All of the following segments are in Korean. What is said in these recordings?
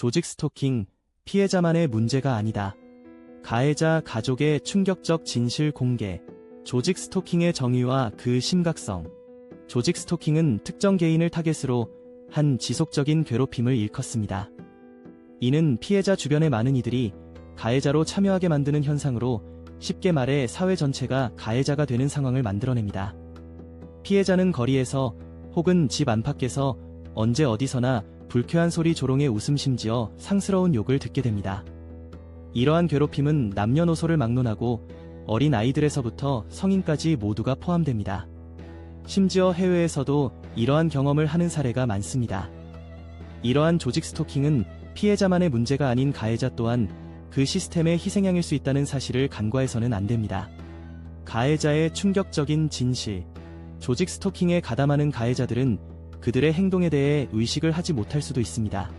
조직 스토킹, 피해자만의 문제가 아니다. 가해자 가족의 충격적 진실 공개, 조직 스토킹의 정의와 그 심각성. 조직 스토킹은 특정 개인을 타겟으로 한 지속적인 괴롭힘을 일컫습니다. 이는 피해자 주변의 많은 이들이 가해자로 참여하게 만드는 현상으로 쉽게 말해 사회 전체가 가해자가 되는 상황을 만들어냅니다. 피해자는 거리에서 혹은 집 안팎에서 언제 어디서나 불쾌한 소리 조롱의 웃음 심지어 상스러운 욕을 듣게 됩니다. 이러한 괴롭힘은 남녀노소를 막론하고 어린 아이들에서부터 성인까지 모두가 포함됩니다. 심지어 해외에서도 이러한 경험을 하는 사례가 많습니다. 이러한 조직 스토킹은 피해자만의 문제가 아닌 가해자 또한 그 시스템의 희생양일 수 있다는 사실을 간과해서는 안 됩니다. 가해자의 충격적인 진실. 조직 스토킹에 가담하는 가해자들은 그들의 행동에 대해 의식을 하지 못할 수도 있습니다.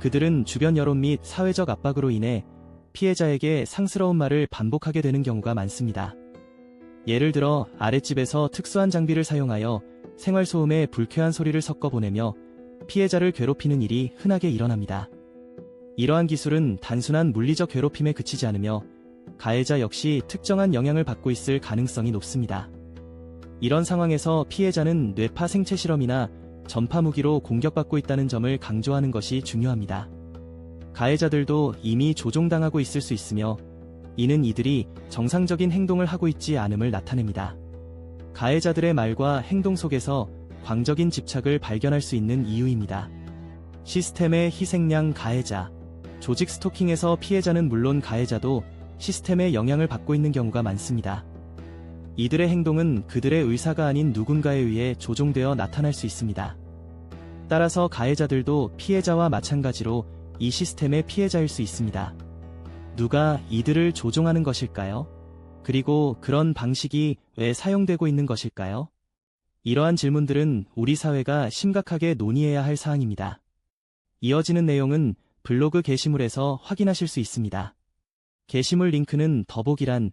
그들은 주변 여론 및 사회적 압박으로 인해 피해자에게 상스러운 말을 반복하게 되는 경우가 많습니다. 예를 들어 아랫집에서 특수한 장비를 사용하여 생활소음에 불쾌한 소리를 섞어 보내며 피해자를 괴롭히는 일이 흔하게 일어납니다. 이러한 기술은 단순한 물리적 괴롭힘에 그치지 않으며 가해자 역시 특정한 영향을 받고 있을 가능성이 높습니다. 이런 상황에서 피해자는 뇌파 생체 실험이나 전파 무기로 공격받고 있다는 점을 강조하는 것이 중요합니다. 가해자들도 이미 조종당하고 있을 수 있으며 이는 이들이 정상적인 행동을 하고 있지 않음을 나타냅니다. 가해자들의 말과 행동 속에서 광적인 집착을 발견할 수 있는 이유입니다. 시스템의 희생양 가해자 조직 스토킹에서 피해자는 물론 가해자도 시스템의 영향을 받고 있는 경우가 많습니다. 이들의 행동은 그들의 의사가 아닌 누군가에 의해 조종되어 나타날 수 있습니다. 따라서 가해자들도 피해자와 마찬가지로 이 시스템의 피해자일 수 있습니다. 누가 이들을 조종하는 것일까요? 그리고 그런 방식이 왜 사용되고 있는 것일까요? 이러한 질문들은 우리 사회가 심각하게 논의해야 할 사항입니다. 이어지는 내용은 블로그 게시물에서 확인하실 수 있습니다. 게시물 링크는 더보기란